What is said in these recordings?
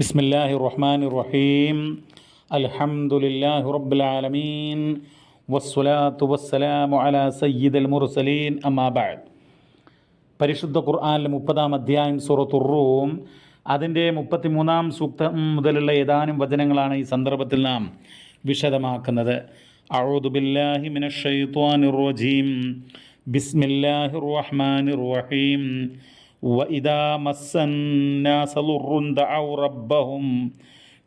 بسم الله الرحمن الرحيم الحمد لله رب العالمين والصلاة والسلام على سيد المرسلين أما بعد പരിശുദ്ധ ഖുർആാനിലെ മുപ്പതാം അധ്യായം സൂറത്തുർ റൂം അതിൻ്റെ മുപ്പത്തിമൂന്നാം സൂക്തം മുതലുള്ള ഏതാനും വചനങ്ങളാണ് ഈ സന്ദർഭത്തിൽ നാം വിശദമാക്കുന്നത് അഊദു ബില്ലാഹി മിനശ് ശൈത്വാനിർ റജീം ബിസ്മില്ലാഹിർ റഹ്മാനിർ റഹീം وإذا مس الناس ضر دعوا ربهم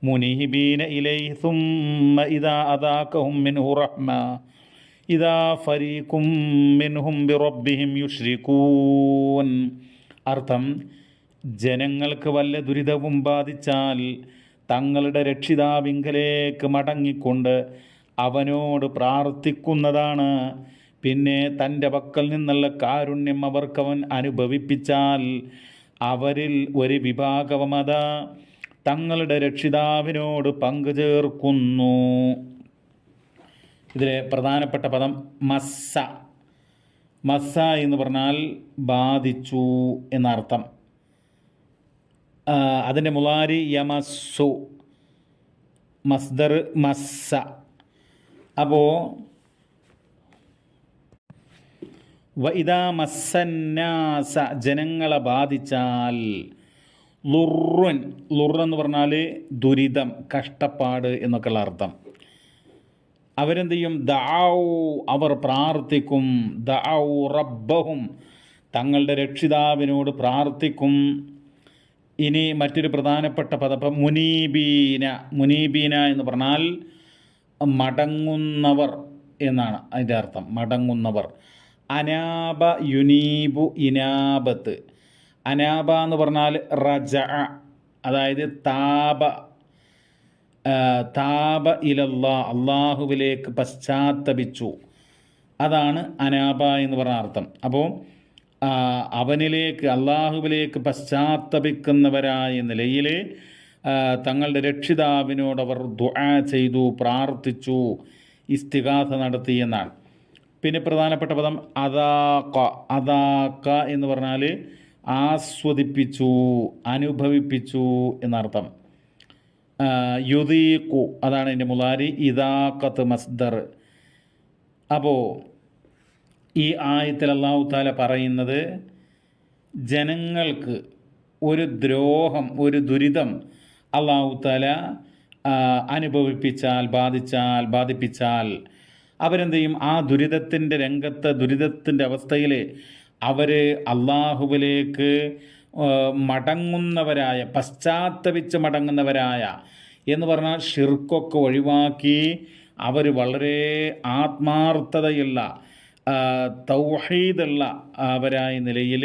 منيبين إليه ثم إذا أذاقهم منه رحمة إذا فريق منهم بربهم يشركون അർത്ഥം ജനങ്ങൾക്ക് വല്ല ദുരിതവും ബാധിച്ചാൽ തങ്ങളുടെ രക്ഷിതാവിങ്കലേക്ക് മടങ്ങിക്കൊണ്ട് അവനോട് പ്രാർത്ഥിക്കുന്നതാണ് പിന്നെ തന്റെ പക്കൽ നിന്നുള്ള കാരുണ്യം അവർക്കവൻ അനുഭവിപ്പിച്ചാൽ അവരിൽ ഒരു വിഭാഗമത തങ്ങളുടെ രക്ഷിതാവിനോട് പങ്കുചേർക്കുന്നു. ഇതിലെ പ്രധാനപ്പെട്ട പദം മസ്സ. മസ്സ എന്ന് പറഞ്ഞാൽ ബാധിച്ചു എന്നർത്ഥം. അതിന്റെ മുലാരി യമസ്സു. മസ്ദർ മസ്സ. അപ്പോൾ വൈദാ ജനങ്ങളെ ബാധിച്ചാൽ ലുറുൻ ലുറെന്ന് പറഞ്ഞാൽ ദുരിതം കഷ്ടപ്പാട് എന്നൊക്കെയുള്ള അർത്ഥം. അവരെന്ത് ചെയ്യും ദാവു അവർ പ്രാർത്ഥിക്കും. ദാവു റബ്ബഹും തങ്ങളുടെ രക്ഷിതാവിനോട് പ്രാർത്ഥിക്കും. ഇനി മറ്റൊരു പ്രധാനപ്പെട്ട പദപ്പം മുനീബീന മുനീബീന എന്ന് പറഞ്ഞാൽ മടങ്ങുന്നവർ എന്നാണ് അതിന്റെ അർത്ഥം. മടങ്ങുന്നവർ. അനാബ യുനീബു ഇനാബത്ത്. അനാബ എന്ന് പറഞ്ഞാൽ റജ അതായത് താപ താപ ഇലല്ല അള്ളാഹുവിലേക്ക് പശ്ചാത്തപിച്ചു. അതാണ് അനാബ എന്ന് പറഞ്ഞ അർത്ഥം. അപ്പോൾ അവനിലേക്ക് അള്ളാഹുവിലേക്ക് പശ്ചാത്തപിക്കുന്നവരായ നിലയിൽ തങ്ങളുടെ രക്ഷിതാവിനോടവർ ദുആ ചെയ്തു പ്രാർത്ഥിച്ചു ഇസ്തികാഥ നടത്തി എന്നാണ്. പിന്നെ പ്രധാനപ്പെട്ട പദം അതാക്ക അതാക്ക എന്ന് പറഞ്ഞാൽ ആസ്വദിപ്പിച്ചു അനുഭവിപ്പിച്ചു എന്നർത്ഥം. യുദീഖു അതാണ് എന്റെ മുലാരി ഇതാക്കത്ത് മസ്ദർ. അപ്പോൾ ഈ ആയത്തിൽ അള്ളാഹു താല പറയുന്നത് ജനങ്ങൾക്ക് ഒരു ദ്രോഹം ഒരു ദുരിതം അള്ളാഹു താല അനുഭവിപ്പിച്ചാൽ ബാധിച്ചാൽ ബാധിപ്പിച്ചാൽ അവരെന്ത് ചെയ്യും ആ ദുരിതത്തിന്റെ രംഗത്ത് ദുരിതത്തിന്റെ അവസ്ഥയിൽ അവർ അള്ളാഹുവിലേക്ക് മടങ്ങുന്നവരായ പശ്ചാത്തപിച്ച് മടങ്ങുന്നവരായ എന്ന് പറഞ്ഞാൽ ഷിർക്കൊക്കെ ഒഴിവാക്കി അവർ വളരെ ആത്മാർത്ഥതയുള്ള തൗഹീദുള്ള അവരായ നിലയിൽ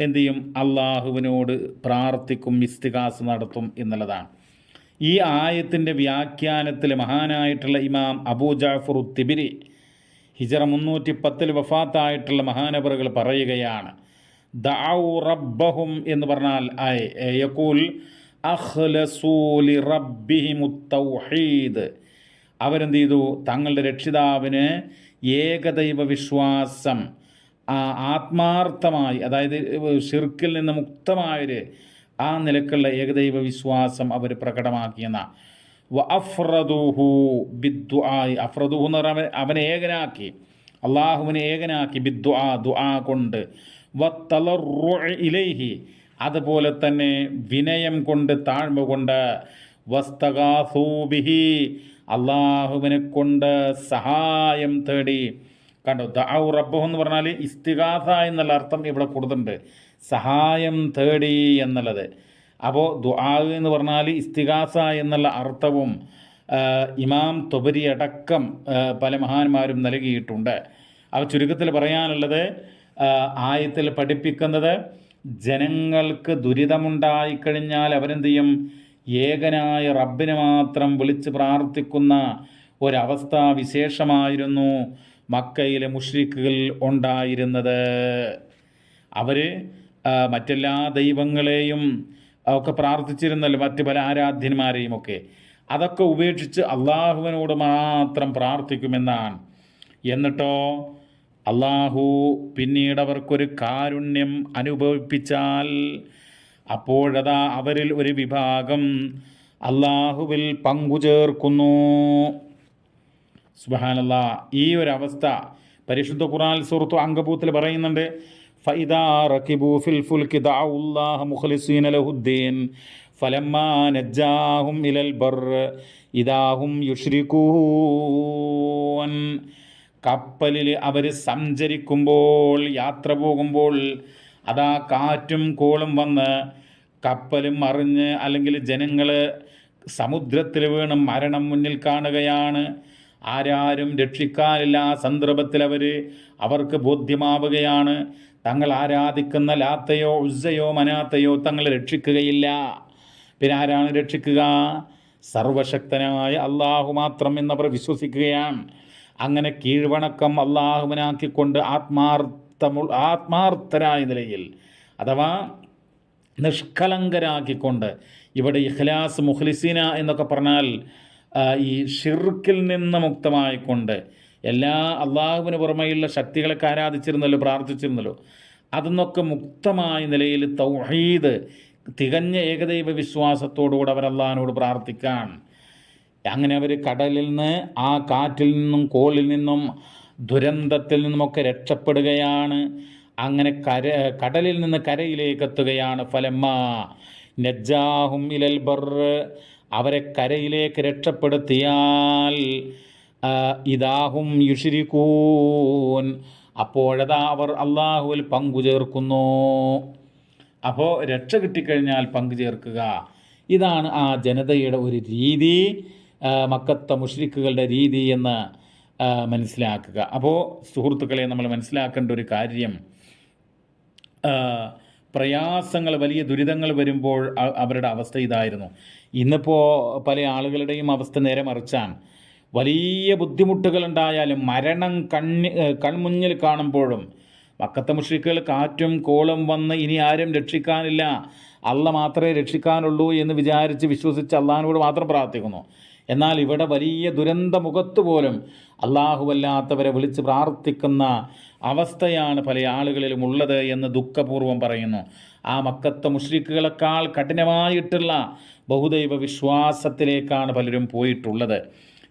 എന്തു ചെയ്യും അള്ളാഹുവിനോട് പ്രാർത്ഥിക്കും ഇസ്തികാസ് നടത്തും എന്നുള്ളതാണ്. ഈ ആയത്തിന്റെ വ്യാഖ്യാനത്തിൽ മഹാനായിട്ടുള്ള ഇമാം അബൂ ജാഫർ തിബിരി ഹിജറ മുന്നൂറ്റി പത്തിൽ വഫാത്തായിട്ടുള്ള മഹാനബറുകൾ പറയുകയാണ് ദൗ റബ്ബഹും എന്ന് പറഞ്ഞാൽ യക്കൂൽ അഖ്ലസൂലി റബ്ബിഹിമുത്തൗഹീദ് അവരെന്ത് ചെയ്തു? തങ്ങളുടെ രക്ഷിതാവിന് ഏകദൈവ വിശ്വാസം ആത്മാർത്ഥമായി അതായത് ഷിർക്കിൽ നിന്ന് മുക്തമായൊരു ആ നിലക്കുള്ള ഏകദൈവ വിശ്വാസം അവർ പ്രകടമാക്കിയെന്ന. അഫ്രദുഹു ബിദ്ദുആയി. അഫ്രദുഹു എന്ന് പറഞ്ഞാൽ അവനെ ഏകനാക്കി. അള്ളാഹുവിനെ ഏകനാക്കി ബിദ്ദുആ ദുആ കൊണ്ട്. ഇലൈഹി. അതുപോലെ തന്നെ വിനയം കൊണ്ട് താഴ്മ കൊണ്ട്. വസ്തകാസൂബിഹി അള്ളാഹുവിനെ കൊണ്ട് സഹായം തേടി. കണ്ടോ? ഔ റബ്ബഹു എന്ന് പറഞ്ഞാൽ ഇസ്തിഗാഥ എന്നുള്ള അർത്ഥം ഇവിടെ കൊടുത്തിട്ടുണ്ട്. സഹായം തേടി എന്നുള്ളത്. അപ്പോൾ ദുആ എന്ന് പറഞ്ഞാൽ ഇസ്തിഗാസ എന്നുള്ള അർത്ഥവും ഇമാം തൊബരി അടക്കം പല മഹാന്മാരും നൽകിയിട്ടുണ്ട്. അവ ചുരുക്കത്തിൽ പറയാനുള്ളത് ആയത്തിൽ പഠിപ്പിക്കുന്നത് ജനങ്ങൾക്ക് ദുരിതമുണ്ടായിക്കഴിഞ്ഞാൽ അവരെന്ത് ചെയ്യും ഏകനായ റബ്ബിനെ മാത്രം വിളിച്ച് പ്രാർത്ഥിക്കുന്ന ഒരവസ്ഥ വിശേഷമായിരുന്നു മക്കയിലെ മുഷ്രിക്കുകൾ ഉണ്ടായിരുന്നത്. അവർ മറ്റെല്ലാ ദൈവങ്ങളെയും ഒക്കെ പ്രാർത്ഥിച്ചിരുന്നല്ലോ മറ്റ് പല ആരാധ്യന്മാരെയും ഒക്കെ അതൊക്കെ ഉപേക്ഷിച്ച് അള്ളാഹുവിനോട് മാത്രം പ്രാർത്ഥിക്കുമെന്നാണ്. എന്നിട്ടോ അള്ളാഹു പിന്നീട് അവർക്കൊരു കാരുണ്യം അനുഭവിപ്പിച്ചാൽ അപ്പോഴതാ അവരിൽ ഒരു വിഭാഗം അള്ളാഹുവിൽ പങ്കുചേർക്കുന്നു. സുബാനല്ല ഈ ഒരു അവസ്ഥ പരിശുദ്ധ ഖുറാൻ സുഹൃത്തു അങ്കബൂത്തിൽ പറയുന്നുണ്ട് കപ്പലിൽ അവർ സഞ്ചരിക്കുമ്പോൾ യാത്ര പോകുമ്പോൾ അതാ കാറ്റും കോളും വന്ന് കപ്പലും മറിഞ്ഞ് അല്ലെങ്കിൽ ജനങ്ങൾ സമുദ്രത്തിൽ വീണ് മരണം മുന്നിൽ കാണുകയാണ്. ആരാരും രക്ഷിക്കാനില്ല ആ സന്ദർഭത്തിൽ അവർ അവർക്ക് ബോധ്യമാവുകയാണ്. തങ്ങൾ ആരാധിക്കുന്ന ലാത്തയോ ഉസ്സയോ മനാത്തയോ തങ്ങൾ രക്ഷിക്കുകയില്ല. പിന്നെ ആരാണ് രക്ഷിക്കുക? സർവശക്തനായ അള്ളാഹു മാത്രം എന്നവർ വിശ്വസിക്കുകയാണ്. അങ്ങനെ കീഴ്വണക്കം അള്ളാഹുവിനാക്കിക്കൊണ്ട് ആത്മാർത്ഥമു ആത്മാർത്ഥരായ നിലയിൽ അഥവാ നിഷ്കളങ്കരാക്കിക്കൊണ്ട് ഇവിടെ ഇഖ്ലാസ് മുഖ്ലിസീന എന്നൊക്കെ പറഞ്ഞാൽ ഈ ഷിർക്കിൽ നിന്ന് മുക്തമായിക്കൊണ്ട് എല്ലാ അള്ളാഹുവിന് പുറമെയുള്ള ശക്തികളൊക്കെ ആരാധിച്ചിരുന്നല്ലോ പ്രാർത്ഥിച്ചിരുന്നല്ലോ അതിന്നൊക്കെ മുക്തമായ നിലയിൽ തൗഹീദ് തികഞ്ഞ ഏകദൈവ വിശ്വാസത്തോടുകൂടെ അവർ അള്ളാഹിനോട് പ്രാർത്ഥിക്കാൻ. അങ്ങനെ അവർ കടലിൽ നിന്ന് ആ കാറ്റിൽ നിന്നും കോളിൽ നിന്നും ദുരന്തത്തിൽ നിന്നുമൊക്കെ രക്ഷപ്പെടുകയാണ്. അങ്ങനെ കര കടലിൽ നിന്ന് കരയിലേക്ക് എത്തുകയാണ് ഫലമ്മ നജ്ജാഹും ഇലൽ ബർ അവരെ കരയിലേക്ക് രക്ഷപ്പെടുത്തിയാൽ ഇതാഹും യുഷിരിക്കൂൻ അപ്പോഴതാ അവർ അള്ളാഹുവിൽ പങ്കു ചേർക്കുന്നു. അപ്പോൾ രക്ഷ കിട്ടിക്കഴിഞ്ഞാൽ പങ്കു ചേർക്കുക. ഇതാണ് ആ ജനതയുടെ ഒരു രീതി മക്കത്തെ മുഷ്രിക്കുകളുടെ രീതി എന്ന് മനസ്സിലാക്കുക. അപ്പോൾ സുഹൃത്തുക്കളെ നമ്മൾ മനസ്സിലാക്കേണ്ട ഒരു കാര്യം പ്രയാസങ്ങൾ വലിയ ദുരിതങ്ങൾ വരുമ്പോൾ അവരുടെ അവസ്ഥ ഇതായിരുന്നു. ഇന്നിപ്പോൾ പല ആളുകളുടെയും അവസ്ഥ നേരെ മറിച്ചാണ്. വലിയ ബുദ്ധിമുട്ടുകൾ ഉണ്ടായാലും മരണം കണ്ണി കൺമുന്നിൽ കാണുമ്പോഴും മക്കത്തെ മുഷ്രിക്കുകൾ കാറ്റും കോളും വന്ന് ഇനി ആരും രക്ഷിക്കാനില്ല. അള്ള മാത്രമേ രക്ഷിക്കാനുള്ളൂ എന്ന് വിചാരിച്ച് വിശ്വസിച്ച് അള്ളഹാനോട് മാത്രം പ്രാർത്ഥിക്കുന്നു. എന്നാൽ ഇവിടെ വലിയ ദുരന്ത മുഖത്ത് പോലും അള്ളാഹുവല്ലാത്തവരെ വിളിച്ച് പ്രാർത്ഥിക്കുന്ന അവസ്ഥയാണ് പല ആളുകളിലും ഉള്ളത് എന്ന് ദുഃഖപൂർവം പറയുന്നു. ആ മക്കത്തെ മുഷ്രിക്കുകളെക്കാൾ കഠിനമായിട്ടുള്ള ബഹുദൈവ വിശ്വാസത്തിലേക്കാണ് പലരും പോയിട്ടുള്ളത്.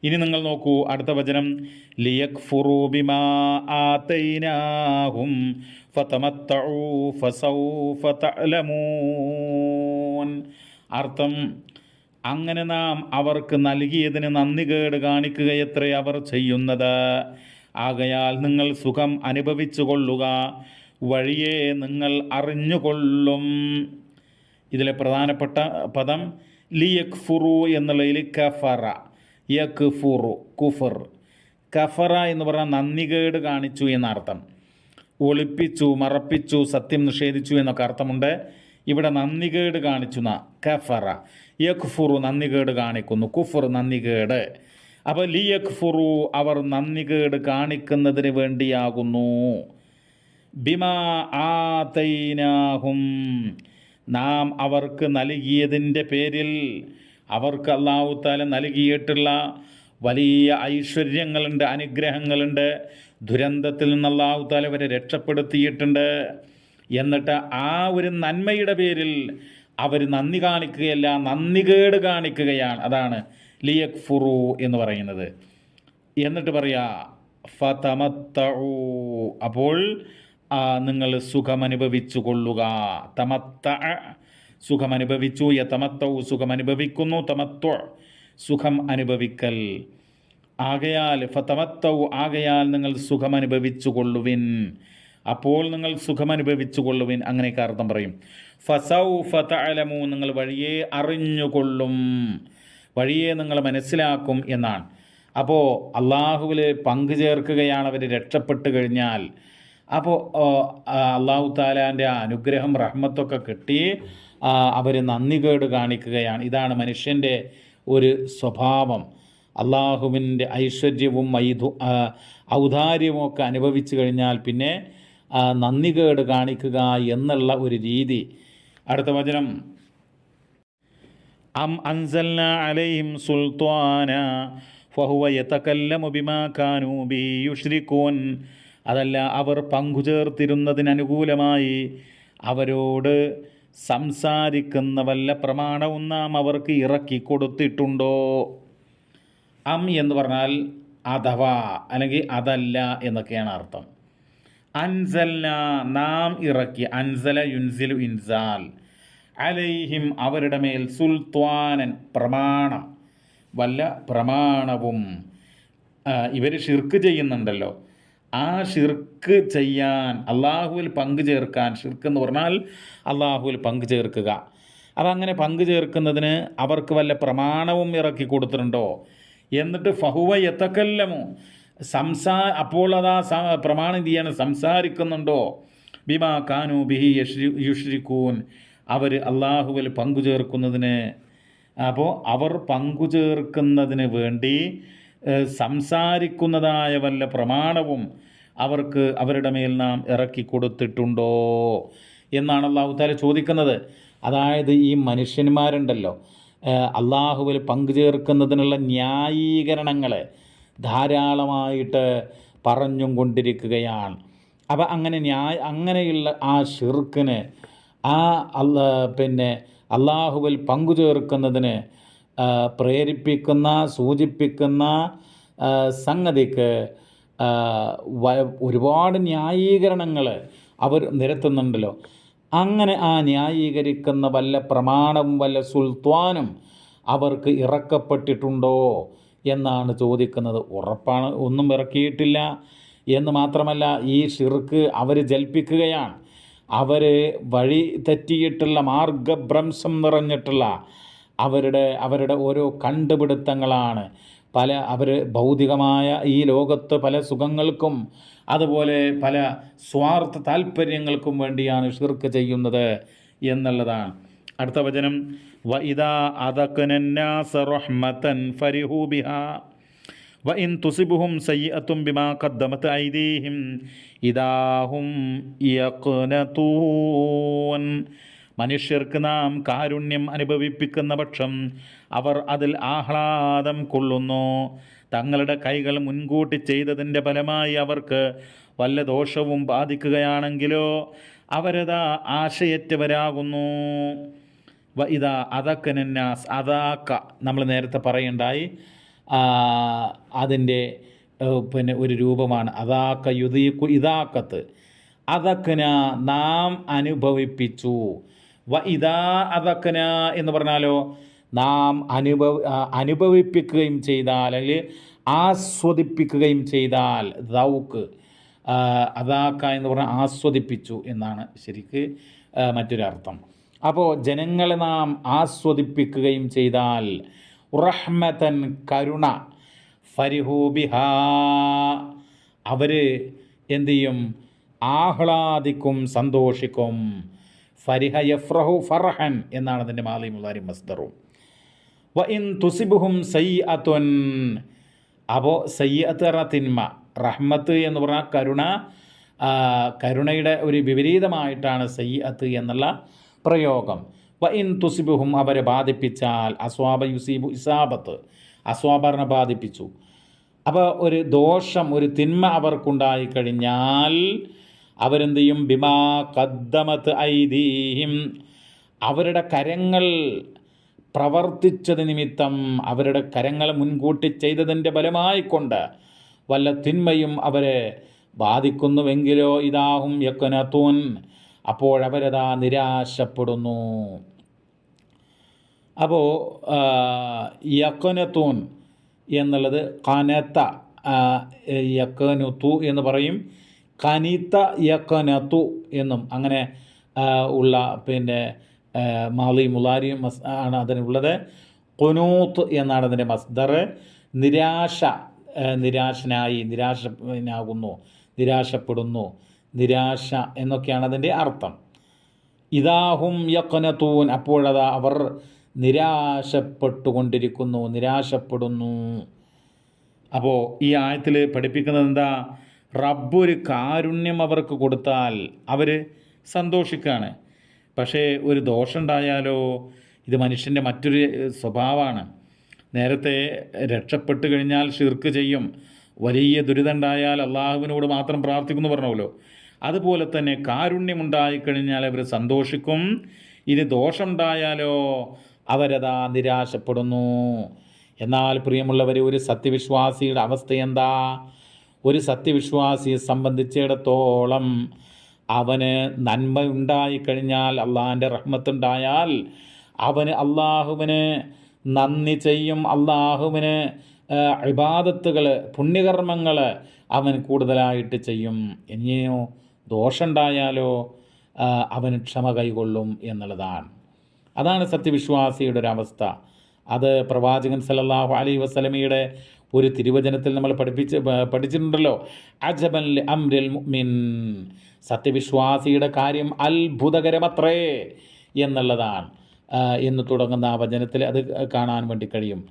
ഇനി നിങ്ങൾ നോക്കൂ അടുത്ത വചനം. ലിയക് ബിമാ ആതൈനാഹും ഫസൗഫ തഅലമൂൻ. അർത്ഥം അങ്ങനെ നാം അവർക്ക് നൽകിയതിന് നന്ദി കേട് കാണിക്കുകയത്രേ അവർ ചെയ്യുന്നത്. ആകയാൽ നിങ്ങൾ സുഖം അനുഭവിച്ചു കൊള്ളുക വഴിയെ നിങ്ങൾ അറിഞ്ഞുകൊള്ളും. ഇതിലെ പ്രധാനപ്പെട്ട പദം ലിയക് ലിയക്ഫുറു എന്നുള്ളതിൽ കഫറ യക് ഫുറു കുഫർ. കഫറ എന്ന് പറഞ്ഞാൽ നന്ദികേട് കാണിച്ചു എന്നർത്ഥം. ഒളിപ്പിച്ചു മറപ്പിച്ചു സത്യം നിഷേധിച്ചു എന്നൊക്കെ അർത്ഥമുണ്ട്. ഇവിടെ നന്ദികേട് കാണിച്ചുന്ന കഫറ. യഖ്ഫുറു നന്ദികേട് കാണിക്കുന്നു. കുഫർ നന്ദികേട്. അപ്പോൾ ലി യഖ്ഫുറു അവർ നന്ദികേട് കാണിക്കുന്നതിന് വേണ്ടിയാകുന്നു. ബിമാ ആതൈനാഹും. നാം അവർക്ക് നൽകിയതിന്റെ പേരിൽ അവർക്ക് അള്ളാഹുത്താല നൽകിയിട്ടുള്ള വലിയ ഐശ്വര്യങ്ങളുണ്ട് അനുഗ്രഹങ്ങളുണ്ട് ദുരന്തത്തിൽ നിന്ന് അള്ളാഹുത്താല അവരെ രക്ഷപ്പെടുത്തിയിട്ടുണ്ട്. എന്നിട്ട് ആ ഒരു നന്മയുടെ പേരിൽ അവർ നന്ദി കാണിക്കുകയല്ല നന്ദികേട് കാണിക്കുകയാണ്. അതാണ് ലിയക് ഫുറു എന്ന് പറയുന്നത്. എന്നിട്ട് പറയാ ഫതമത്തഉ അപ്പോൾ നിങ്ങൾ സുഖമനുഭവിച്ചു കൊള്ളുക തമത്ത സുഖമനുഭവിച്ചു. യതമത്തവും സുഖമനുഭവിക്കുന്നു. തമത്വ സുഖം അനുഭവിക്കൽ. ആകയാൽ ഫതമത്തവും ആകയാൽ നിങ്ങൾ സുഖമനുഭവിച്ചു കൊള്ളുവിൻ അപ്പോൾ നിങ്ങൾ സുഖമനുഭവിച്ചു കൊള്ളുവിൻ അങ്ങനെയൊക്കെ അർത്ഥം പറയും. ഫസൗ ഫലമു നിങ്ങൾ വഴിയെ അറിഞ്ഞുകൊള്ളും. വഴിയെ നിങ്ങൾ മനസ്സിലാക്കും എന്നാണ്. അപ്പോൾ അള്ളാഹുവിൽ പങ്കു ചേർക്കുകയാണ് അവർ രക്ഷപ്പെട്ട് കഴിഞ്ഞാൽ അപ്പോൾ അള്ളാഹു താലാന്റെ അനുഗ്രഹം റഹ്മത്തൊക്കെ കിട്ടി അവർ നന്ദികേട് കാണിക്കുകയാണ്. ഇതാണ് മനുഷ്യന്റെ ഒരു സ്വഭാവം. അള്ളാഹുവിന്റെ ഐശ്വര്യവും ഐധു ഔദാര്യവും ഒക്കെ അനുഭവിച്ചു കഴിഞ്ഞാൽ പിന്നെ നന്ദികേട് കാണിക്കുക എന്നുള്ള ഒരു രീതി. അടുത്ത വചനം. അം അൻസൽന അലൈഹിം സുൽത്വാന ഫഹുവ യതകല്ലമു ബിമാ കാനൂ ബി അതല്ല അവർ പങ്കുചേർത്തിരുന്നതിനനുകൂലമായി അവരോട് സംസാരിക്കുന്ന വല്ല പ്രമാണവും നാം അവർക്ക് ഇറക്കി കൊടുത്തിട്ടുണ്ടോ? അം എന്ന് പറഞ്ഞാൽ അഥവാ അല്ലെങ്കിൽ അതല്ല എന്നൊക്കെയാണ് അർത്ഥം. അൻസൽന നാം ഇറക്കി അൻസല യുൻസിലു ഇൻസാൽ. അലൈഹിം അവരുടെ മേൽ സുൽത്വാനൻ പ്രമാണം. വല്ല പ്രമാണവും ഇവർ ഷിർക്ക് ചെയ്യുന്നുണ്ടല്ലോ. ആ ഷിർക്ക് ചെയ്യാൻ അള്ളാഹുവിൽ പങ്കു ചേർക്കാൻ ഷിർക്ക് എന്ന് പറഞ്ഞാൽ അള്ളാഹുവിൽ പങ്കു ചേർക്കുക. അതങ്ങനെ പങ്കു ചേർക്കുന്നതിന് അവർക്ക് വല്ല പ്രമാണവും ഇറക്കി കൊടുത്തിട്ടുണ്ടോ? എന്നിട്ട് ഫഹുവ എത്തക്കല്ലമോ സംസാ അപ്പോൾ അതാ പ്രമാണം ചെയ്യാണ്? സംസാരിക്കുന്നുണ്ടോ? ബിമാ കാനു ബിഹി യഷ്രി യുഷ്രിക്കൂൻ അവർ അള്ളാഹുവിൽ പങ്കുചേർക്കുന്നതിന്. അപ്പോൾ അവർ പങ്കുചേർക്കുന്നതിന് വേണ്ടി സംസാരിക്കുന്നതായ വല്ല പ്രമാണവും അവർക്ക് അവരുടെ മേൽ നാം ഇറക്കി കൊടുത്തിട്ടുണ്ടോ എന്നാണ് അള്ളാഹു താല ചോദിക്കുന്നത്. അതായത് ഈ മനുഷ്യന്മാരുണ്ടല്ലോ അള്ളാഹുവിൽ പങ്കുചേർക്കുന്നതിനുള്ള ന്യായീകരണങ്ങളെ. ധാരാളമായിട്ട് പറഞ്ഞും കൊണ്ടിരിക്കുകയാണ്. അപ്പം അങ്ങനെ ന്യായ അങ്ങനെയുള്ള ആ ഷിർക്കിന് ആ അല്ല പിന്നെ അള്ളാഹുവിൽ പങ്കു ചേർക്കുന്നതിന് പ്രേരിപ്പിക്കുന്ന സൂചിപ്പിക്കുന്ന സംഗതിക്ക് ഒരുപാട് ന്യായീകരണങ്ങൾ അവർ നിരത്തുന്നുണ്ടല്ലോ. അങ്ങനെ ആ ന്യായീകരിക്കുന്ന വല്ല പ്രമാണവും വല്ല സുൽത്വാനും അവർക്ക് ഇറക്കപ്പെട്ടിട്ടുണ്ടോ? എന്നാണ് ചോദിക്കുന്നത്. ഉറപ്പാണ് ഒന്നും ഇറക്കിയിട്ടില്ല. എന്ന് മാത്രമല്ല ഈ ഷിർക്ക് അവർ ജൽപ്പിക്കുകയാണ്. അവർ വഴി തെറ്റിയിട്ടുള്ള മാർഗഭ്രംശം നിറഞ്ഞിട്ടുള്ള അവരുടെ അവരുടെ ഓരോ കണ്ടുപിടുത്തങ്ങളാണ്. പല അവർ ഭൗതികമായ ഈ ലോകത്ത് പല സുഖങ്ങൾക്കും അതുപോലെ പല സ്വാർത്ഥ താല്പര്യങ്ങൾക്കും വേണ്ടിയാണ് ഷിർക്ക് ചെയ്യുന്നത് എന്നുള്ളതാണ്. അടുത്ത വചനം വ ഇതാ അതക്കനാസ റഹ്മതൻ ഫരിഹു ബിഹാ വ ഇൻ തുസിബുഹും സയ്യത്തും ബിമാ ഖദ്ദമത് ഐദീഹിം ഇദാഹും യഖ്നതൂൻ. മനുഷ്യർക്ക് നാം കാരുണ്യം അനുഭവിപ്പിക്കുന്ന പക്ഷം അവർ അതിൽ ആഹ്ലാദം കൊള്ളുന്നു. തങ്ങളുടെ കൈകൾ മുൻകൂട്ടി ചെയ്തതിന്റെ ഫലമായി അവർക്ക് വല്ല ദോഷവും ബാധിക്കുകയാണെങ്കിലോ അവരതാ ആശയറ്റവരാകുന്നു. വ അതക്ക അതക്കനന്നാസ് അതാക്ക നമ്മൾ നേരത്തെ പറയുണ്ടായി അതിന്റെ പിന്നെ ഒരു രൂപമാണ്. അതാക്ക യുദീക്കു ഇതാക്കത്ത് അതക്കന നാം അനുഭവിപ്പിച്ചു. വ ഇതാ അതക്കന എന്ന് പറഞ്ഞാലോ നാം അനുഭവ അനുഭവിപ്പിക്കുകയും ചെയ്താൽ അല്ലെങ്കിൽ ആസ്വദിപ്പിക്കുകയും ചെയ്താൽ ദൗക്ക് അതാക്ക എന്ന് പറഞ്ഞാൽ ആസ്വദിപ്പിച്ചു എന്നാണ് ശരിക്ക് മറ്റൊരർത്ഥം. അപ്പോൾ ജനങ്ങളെ നാം ആസ്വദിപ്പിക്കുകയും ചെയ്താൽ റഹ്മതൻ കരുണ ഫരിഹൂബിഹ അവർ എന്തു ചെയ്യും? ആഹ്ലാദിക്കും സന്തോഷിക്കും. ഫരിഹ യഫ്രഹു ഫർഹൻ എന്നാണ് അതിന്റെ മാലി മുലാരി വ ഇൻ തുസിബുഹും സയ്യത്തുൻ അപ്പോൾ സയ്യത്ത് പറഞ്ഞ തിന്മ. റഹ്മത്ത് എന്ന് പറഞ്ഞാൽ കരുണ. കരുണയുടെ ഒരു വിപരീതമായിട്ടാണ് സയ്യത്ത് എന്നുള്ള പ്രയോഗം. വ ഇൻ തുസിബുഹും അവരെ ബാധിപ്പിച്ചാൽ അസ്വാബ യുസീബു ഇസാബത്ത്. അസ്വാബറിനെ ബാധിപ്പിച്ചു. അപ്പോൾ ഒരു ദോഷം ഒരു തിന്മ അവർക്കുണ്ടായി കഴിഞ്ഞാൽ അവരെന്ത് ചെയ്യും ബിമാ കദ്ദമത്ത് ഐദീഹിം. അവരുടെ കരങ്ങൾ പ്രവർത്തിച്ചത് നിമിത്തം അവരുടെ കരങ്ങൾ മുൻകൂട്ടി ചെയ്തതിന്റെ ഫലമായിക്കൊണ്ട് വല്ല തിന്മയും അവരെ ബാധിക്കുന്നുവെങ്കിലോ ഇതാഹും യക്കനത്തൂൻ അപ്പോഴവരതാ നിരാശപ്പെടുന്നു. അപ്പോൾ യക്കനത്തൂൻ എന്നുള്ളത് കനത്ത യക്കനുത്തു എന്ന് പറയും. കനിത്ത യക്കനത്തു എന്നും അങ്ങനെ ഉള്ള പിന്നെ മാളി മാലി മുലാരിയും മസ് ആണ് അതിനുള്ളത് കൊനൂത്ത് എന്നാണ് അതിന്റെ മസ്ദർ. നിരാശ നിരാശനായി നിരാശനാകുന്നു നിരാശപ്പെടുന്നു. നിരാശ എന്നൊക്കെയാണ് അതിന്റെ അർത്ഥം. ഇതാഹും യക്കനത്തൂൻ അപ്പോഴതാ അവർ നിരാശപ്പെട്ടുകൊണ്ടിരിക്കുന്നു നിരാശപ്പെടുന്നു. അപ്പോൾ ഈ ആയത്തിൽ പഠിപ്പിക്കുന്നത് എന്താ? റബ്ബൊരു കാരുണ്യം അവർക്ക് കൊടുത്താൽ അവർ സന്തോഷിക്കുകയാണ് പക്ഷേ ഒരു ദോഷമുണ്ടായാലോ? ഇത് മനുഷ്യന്റെ മറ്റൊരു സ്വഭാവമാണ്. നേരത്തെ രക്ഷപ്പെട്ട് കഴിഞ്ഞാൽ ഷിർക്ക് ചെയ്യും. വലിയ ദുരിതമുണ്ടായാൽ അള്ളാഹുവിനോട് മാത്രം പ്രാർത്ഥിക്കുന്നു പറഞ്ഞല്ലോ അതുപോലെ തന്നെ കാരുണ്യമുണ്ടായിക്കഴിഞ്ഞാൽ അവർ സന്തോഷിക്കും. ഇനി ദോഷമുണ്ടായാലോ? അവരതാ നിരാശപ്പെടുന്നു. എന്നാൽ പ്രിയമുള്ളവർ ഒരു സത്യവിശ്വാസിയുടെ അവസ്ഥ എന്താ? ഒരു സത്യവിശ്വാസിയെ സംബന്ധിച്ചിടത്തോളം അവന് നന്മ ഉണ്ടായിക്കഴിഞ്ഞാൽ അള്ളാഹിന്റെ റഹ്മത്തുണ്ടായാൽ അവന് അള്ളാഹുവിന് നന്ദി ചെയ്യും. അള്ളാഹുവിന് ഇബാദത്തുകൾ പുണ്യകർമ്മങ്ങൾ അവൻ കൂടുതലായിട്ട് ചെയ്യും. ഇനിയോ ദോഷമുണ്ടായാലോ അവന് ക്ഷമ കൈകൊള്ളും എന്നുള്ളതാണ്. അതാണ് സത്യവിശ്വാസിയുടെ ഒരു അവസ്ഥ അത് പ്രവാചകൻ സല്ലല്ലാഹു അലൈ വസ്ലമിയുടെ ഒരു തിരുവചനത്തിൽ നമ്മൾ പഠിപ്പിച്ച് പഠിച്ചിട്ടുണ്ടല്ലോ. അജബൻ അംരിൽ മുഅ്മിൻ. സത്യവിശ്വാസിയുടെ കാര്യം അത്ഭുതകരമത്രേ എന്നുള്ളതാണ്. എന്ന് തുടങ്ങുന്ന ആ വചനത്തിൽ അത് കാണാൻ വേണ്ടി കഴിയും.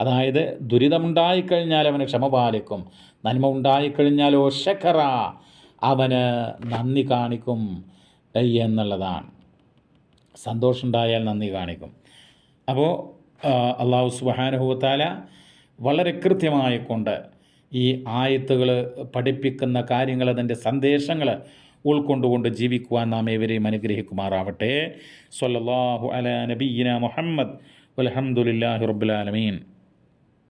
അതായത് ദുരിതമുണ്ടായിക്കഴിഞ്ഞാൽ അവന് ക്ഷമ പാലിക്കും. നന്മ ഉണ്ടായിക്കഴിഞ്ഞാലോ ശക്കറ അവന് നന്ദി കാണിക്കും എന്നുള്ളതാണ്. സന്തോഷമുണ്ടായാൽ നന്ദി കാണിക്കും. അപ്പോൾ അള്ളാഹു സുബാനുഭവത്താല വളരെ കൃത്യമായി കൊണ്ട് ഈ ആയത്തുകൾ പഠിപ്പിക്കുന്ന കാര്യങ്ങൾ അതിന്റെ സന്ദേശങ്ങൾ ഉൾക്കൊണ്ടുകൊണ്ട് ജീവിക്കുവാൻ നാം ഏവരെയും അനുഗ്രഹിക്കുമാറാവട്ടെ. സൊല്ലാഹു അല നബീന മുഹമ്മദ് അലഹമുല്ലാഹി റബ്ബുലാലമീൻ